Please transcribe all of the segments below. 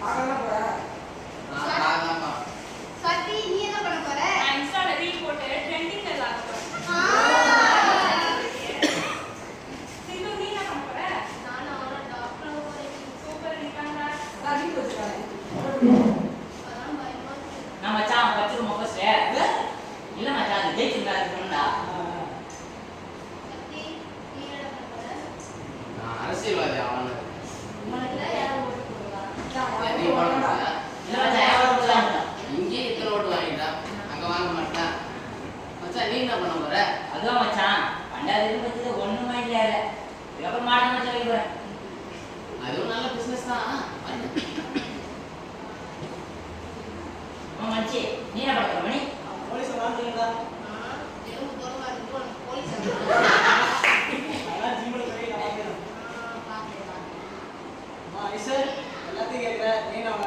பார்க்கலாம் அதுவா மச்சான் பண்டாவது வச்சது ஒண்ணுமே இல்ல வியாபாரம் மாட்டேன்னு சொல்லி போறேன். அதுவும் நல்ல தான். மச்சி நீ மணி. போலீஸ் வாங்குறீங்களா நீ நான்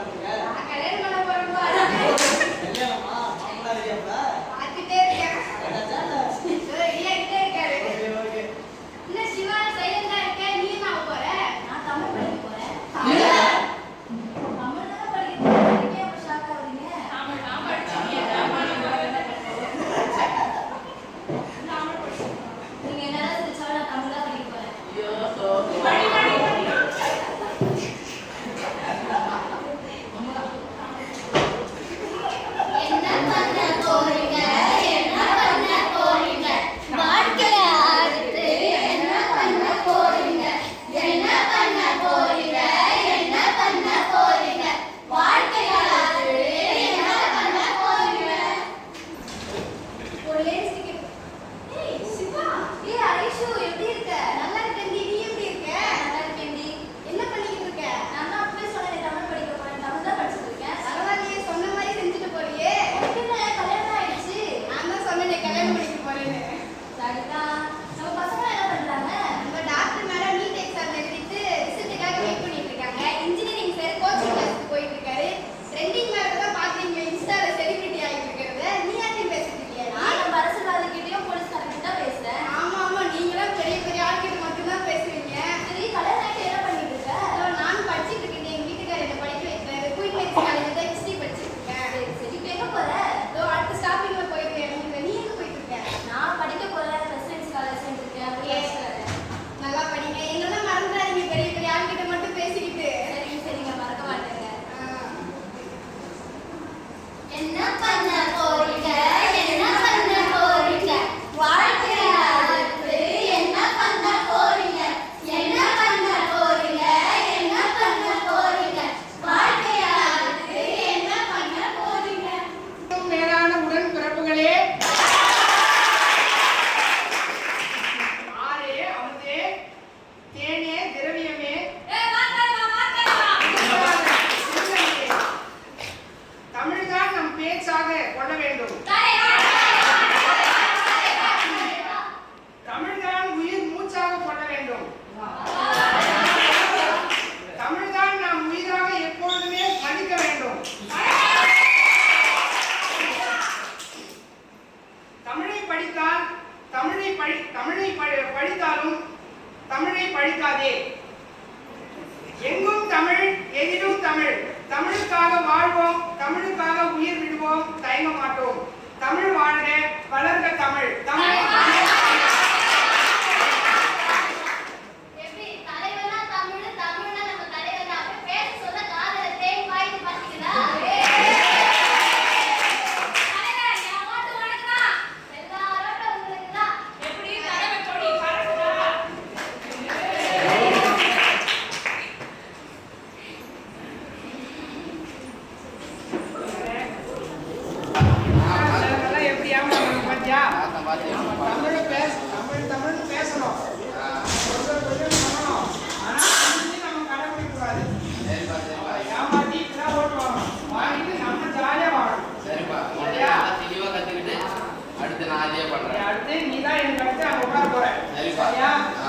நான் அதே பண்றேன் அடுத்து நீ தான் எனக்கு அடுத்து அங்க உட்கார போற சரிப்பா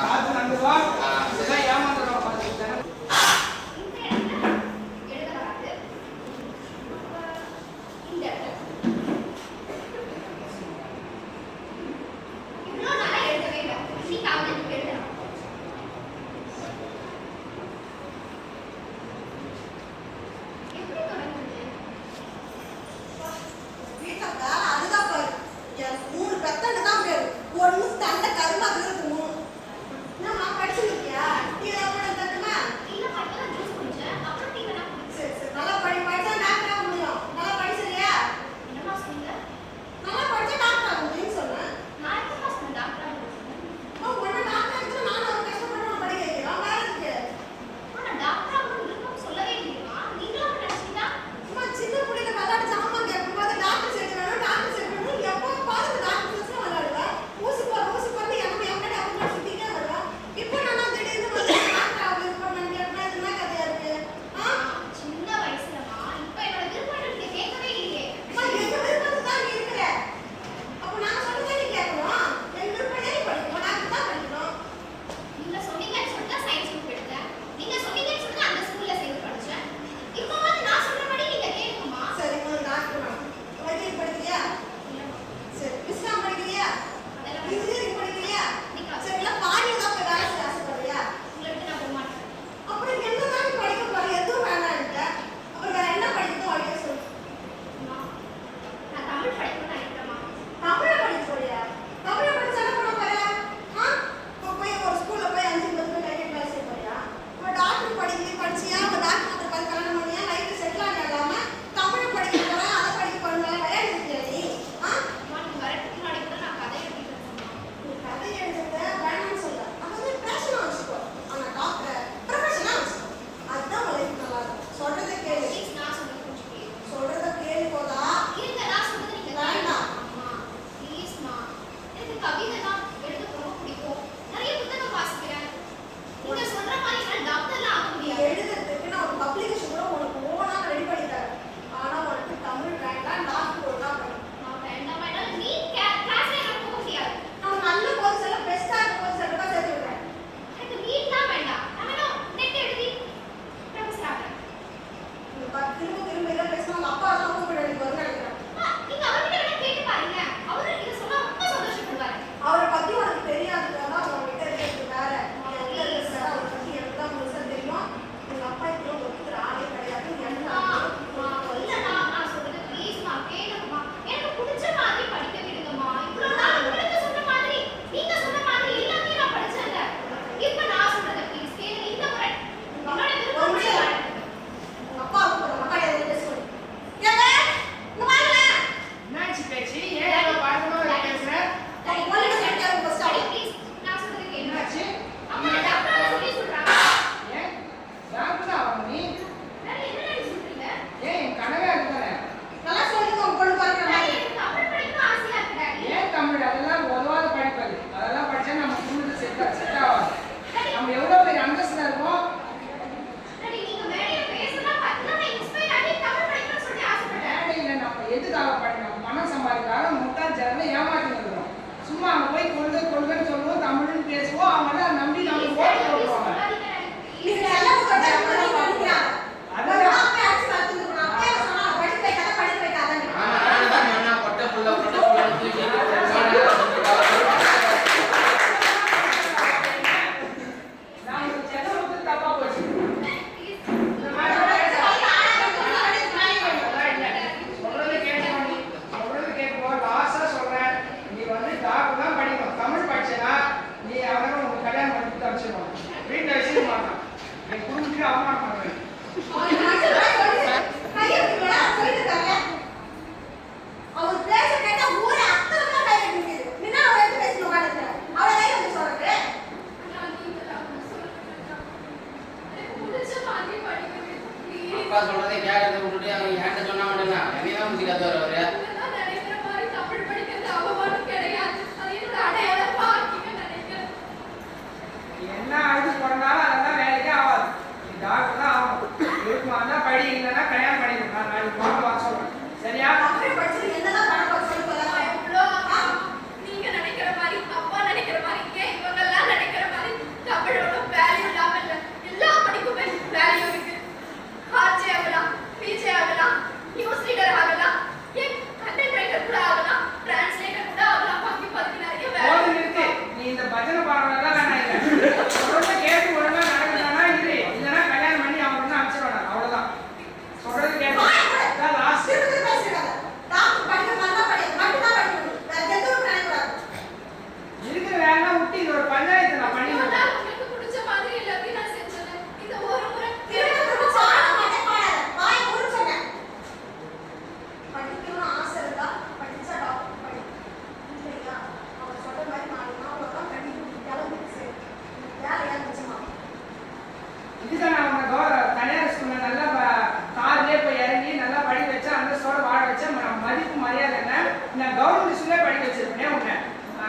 பார்த்து நடந்து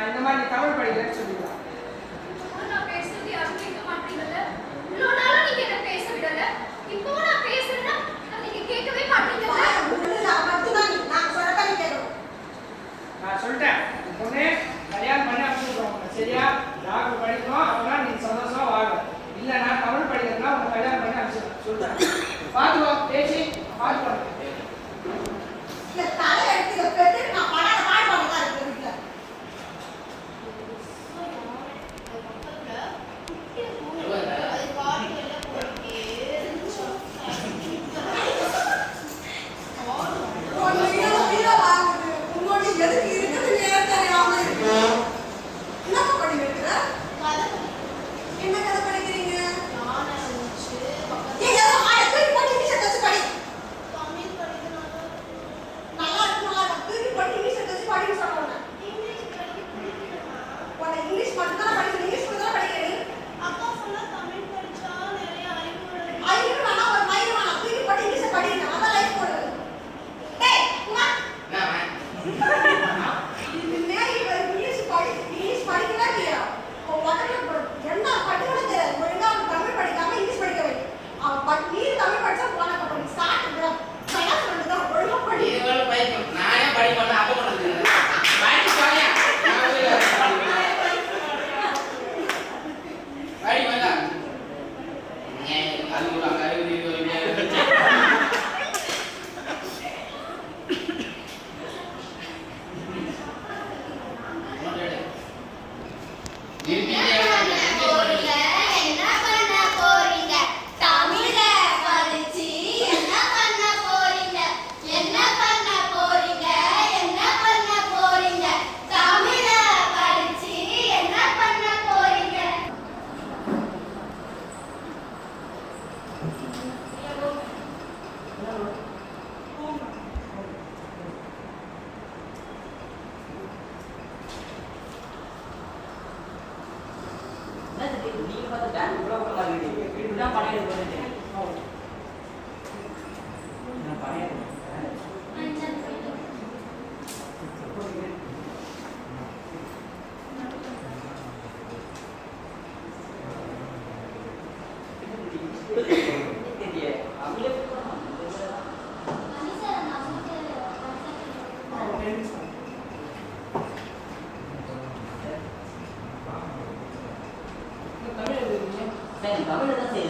இந்த மாதிரி தமிழ் படிக்கிறேன்னு சொல்லி 两个人的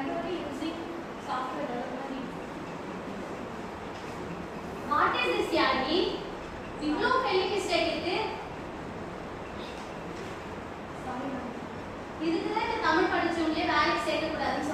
Primarily using software development. What is this Yagi? தான் இந்த தமிழ் படிச்சவங்களே வேலைக்கு சேர்க்கக்கூடாதுன்னு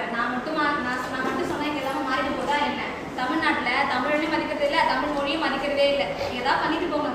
சொல்கிறேன் நான் மட்டும் நான் நான் மட்டும் சொன்னேன் இங்கே எல்லாமே மாறிட்டு போதா என்ன? தமிழ்நாட்டில் தமிழ்லையும் மதிக்கிறது இல்லை தமிழ் மொழியும் மதிக்கிறதே இல்லை. ஏதாவது பண்ணிட்டு போங்க.